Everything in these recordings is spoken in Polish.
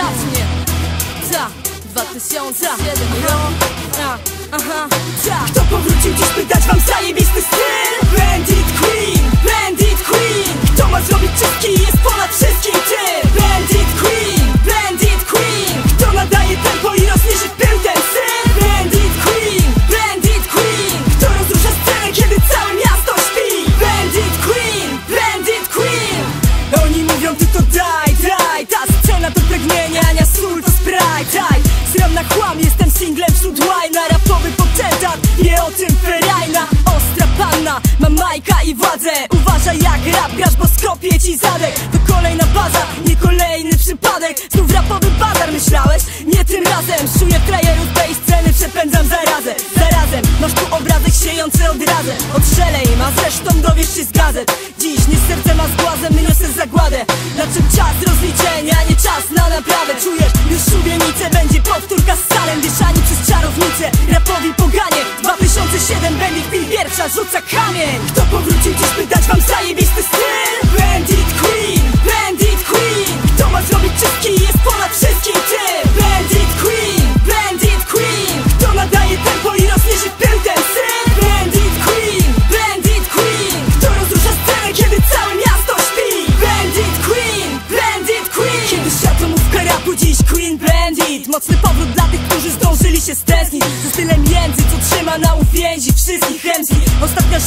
mnie Ta, 2007 rok. Aha, Kto powrócił dziś by wam zajebisty Uważaj jak rap grasz, bo skropię ci zadek. To kolejna baza, nie kolejny przypadek. Znów rapowy bazar myślałeś? Nie tym razem. Szuję frajerów tej sceny, przepędzam zarazę Zarazem, masz tu obrazek siejący od razem Odstrzelej ma, zresztą dowiesz się z gazet. Dziś nie z sercem, a z głazem niosę zagładę. Nadszedł czas rozliczenia, nie czas na naprawę. Czujesz już szubienicę, będzie powtórka z salem. Wieszani przez czarownicę, rapowi poganie. 2007 Bandit Pil pierwsza rzuca kamień. Kto powrócił dziś dać wam zajebisty styl? Bandit Queen, Bandit Queen. Kto ma zrobić czystki jest ponad wszystkim tym. Bandit Queen, Bandit Queen. Kto nadaje tempo i rozniesie w pył ten styl? Bandit Queen, Bandit Queen. Kto rozrusza scenę kiedy całe miasto śpi? Bandit Queen, Bandit Queen. Kiedy światłomówka rapu dziś Queen Bandit. Mocny powrót dla tych, którzy zdążyli się stęsknić. Ze stylem między, co trzyma na uwięzi wszystkich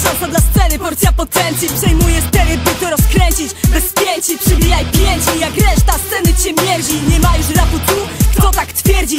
Szansa dla sceny, porcja potencji. Przejmuję stery, by to rozkręcić. Bez pięci, przybijaj pięci. Jak reszta sceny cię mierzi. Nie ma już rapu tu, kto tak twierdzi